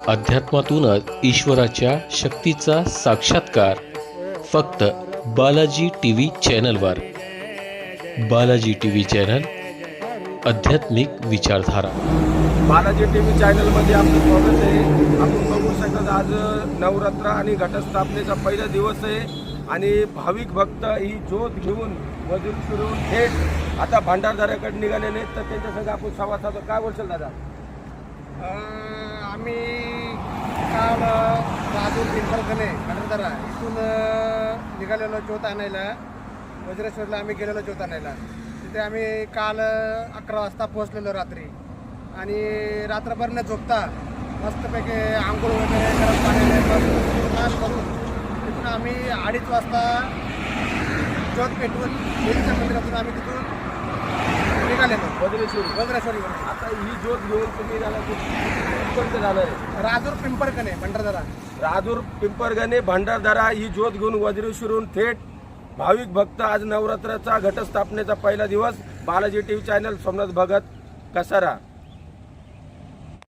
अध्यात्मातूनच ईश्वराच्या शक्तीचा साक्षात्कार फक्त बालाजी टी व्ही चॅनलवर. बालाजी टी व्ही चॅनल आध्यात्मिक विचारधारा. बालाजी टी व्ही चॅनलमध्ये आपलं स्वागत आहे. आपण बघू शकतात आज नवरात्र आणि घटस्थापनेचा पहिला दिवस आहे आणि भाविक भक्त ही ज्योत घेऊन मधून फिरून थेट आता भांडारदाराकडे निघालेले आहेत. तर त्यांच्या संग आपण संवाद साधतो काय बोलशाल दादा? अ, आम्ही काल राजूर पिंपळकणे खंडरदरा इथून निघालेलो ज्योत आणायला. वज्रेश्वरला आम्ही गेलेलो ज्योत आणायला. तिथे आम्ही काल अकरा वाजता पोहोचलेलो रात्री. आणि रात्रभर न झोपता मस्तपैकी आंघोळ वगैरे गरम पाण्याने स्नान करून तिथून आम्ही अडीच वाजता ज्योत पेटवून देवीच्या मंदिरातून आम्ही तिथून निघालेलो. वज्रेश्वरी. वज्रेश्वरीवर आता ही ज्योत घेऊन तुम्ही झालं आहे राजूर पिंपळकणे भंडारदरा. राजूर पिंपरगणे भंडारदारा ही ज्योत घेऊन वज्रेश्वरून थेट भाविक भक्त आज नवरात्राचा घटस्थापनेचा पहिला दिवस. Balaji T V channel Somnath Bhagat Kasara.